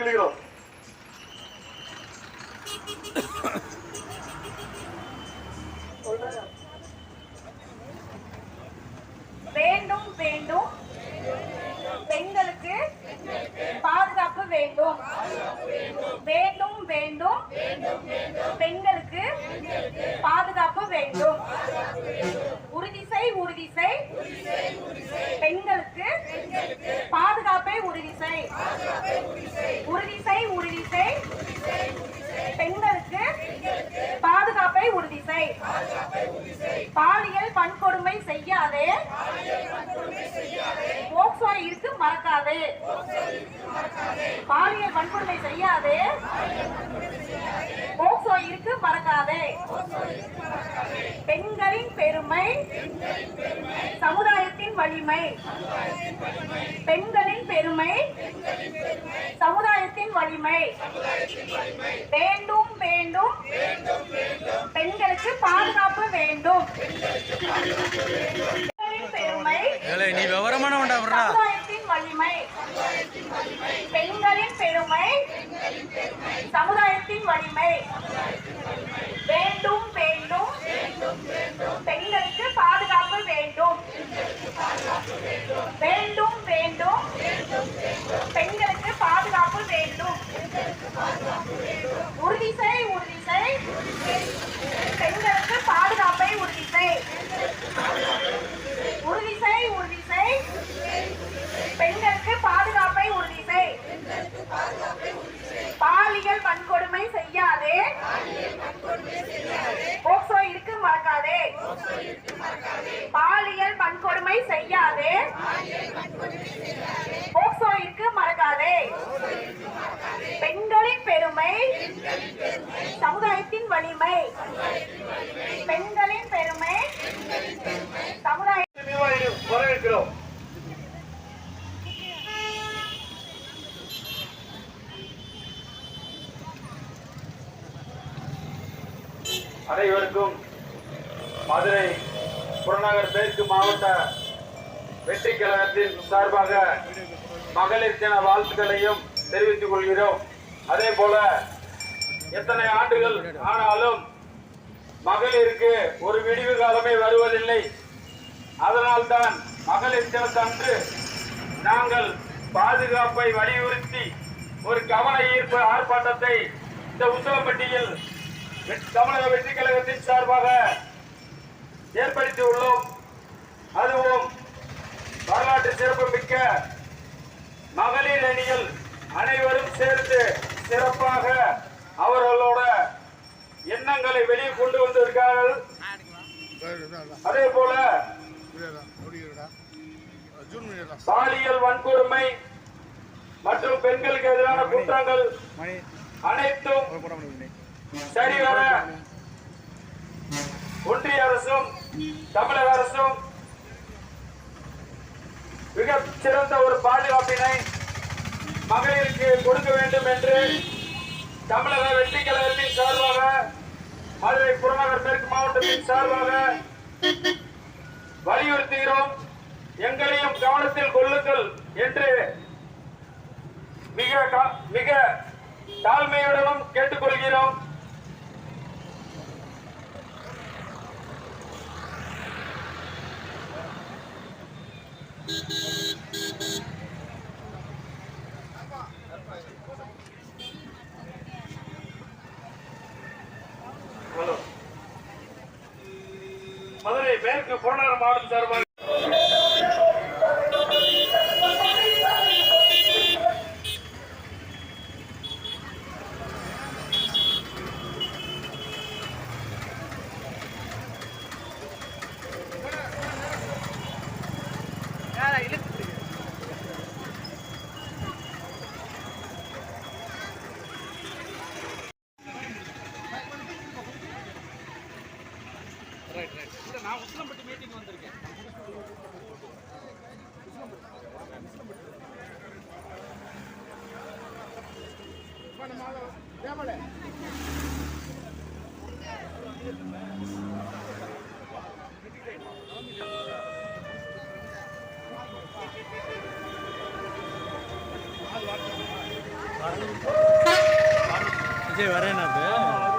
வலியுறுத்திக் வேண்டும் வேண்டும். பெண்களுக்கு பாதுகாப்பு வேண்டும். வேண்டும் வேண்டும். பெண்களுக்கு பாதுகாப்பு வேண்டும். உறுதி செய் உறுதி வன்கொடுமை செய்யாதே. போக்சோ இருக்கு மறக்காதே. பாலியல் வன்கொடுமை செய்யாதே. போக்சோ இருக்கு மறக்காதே. பெண்களின் பெருமை சமுதாயத்தின் வலிமை. பெண்களின் பெருமை சமுதாய சமுதாயத்தின் வலிமை. வேண்டும் வேண்டும். பெண்களுக்கு பாதுகாப்பு வேண்டும். பெருமை. நீ விவரமான சமுதாயத்தின் வலிமை. பெண்களின் பெருமை. சமுதாயத்தின் வலிமை வேண்டும் வேண்டும் பெண்களுக்கு பாதுகாப்பு வேண்டும் வேண்டும் வேண்டும் பெண்களுக்கு பாதுகாப்பு வேண்டும் உறுதி செய் உறுதி செய் பெண்களுக்கு பாதுகாப்பை உறுதி செய் உறுதி செய் உறுதி செய் பெண்களுக்கு பாதுகாப்பை உறுதி செய் பாலியல் வன்கொடுமை செய்யாதே போக்சோ இருக்கு மறக்காதே பாலியல் வன்கொடுமை செய்யாதே போக்சோ இருக்கு மறக்காதே பெண்களின் பெருமை சமுதாயத்தின் வலிமை பெண்களின் பெருமை. சமுதாய வரவேற்கிறோம். அனைவருக்கும் மதுரை புறநகர் மேற்கு மாவட்ட வெற்றி கழகத்தின் சார்பாக மகளிர் தின வாழ்த்துக்களையும் தெரிவித்துக் கொள்கிறோம். அதே போல எத்தனை ஆண்டுகள் ஆனாலும் மகளிருக்கு ஒரு விடிவு காலமே வருவதில்லை. அதனால்தான் மகளிர் தினத்தன்று நாங்கள் பாதுகாப்பை வலியுறுத்தி ஒரு கவன ஈர்ப்பு ஆர்ப்பாட்டத்தை இந்த உத்தவப்பட்டியில் தமிழக வெற்றி கழகத்தின் சார்பாக ஏற்படுத்தி உள்ளோம். அதுவும் வரலாற்று சிறப்புமிக்க மகளிர் அணியில் அனைவரும் சேர்ந்து சிறப்பாக அவர்களோட எண்ணங்களை வெளியே கொண்டு வந்திருக்கார்கள் அதே போல பாலியல் வன்கொடுமை மற்றும் பெண்களுக்கு எதிரான குற்றங்கள் அனைத்தும் சரிவர ஒன்றிய அரசும் தமிழக அரசும் மிக சிறந்த ஒரு பாதுகாப்பினை மகளிருக்கு கொடுக்க வேண்டும். தமிழக வெற்றி சார்பாக மதுரை புறநகர் மேற்கு மாவட்டத்தின் சார்பாக வலியுறுத்துகிறோம். எங்களையும் கவனத்தில் கொள்ளுங்கள் என்று மிக கா- மிக தாழ்மையுடனும் கேட்டுக்கொள்கிறோம் ஹலோ மதுரை மேற்கு புறநகர் மாவட்டம் சார்பாக நான் உசிலம்பட்டு மீட்டிங் வந்திருக்கேன். வரேன் அது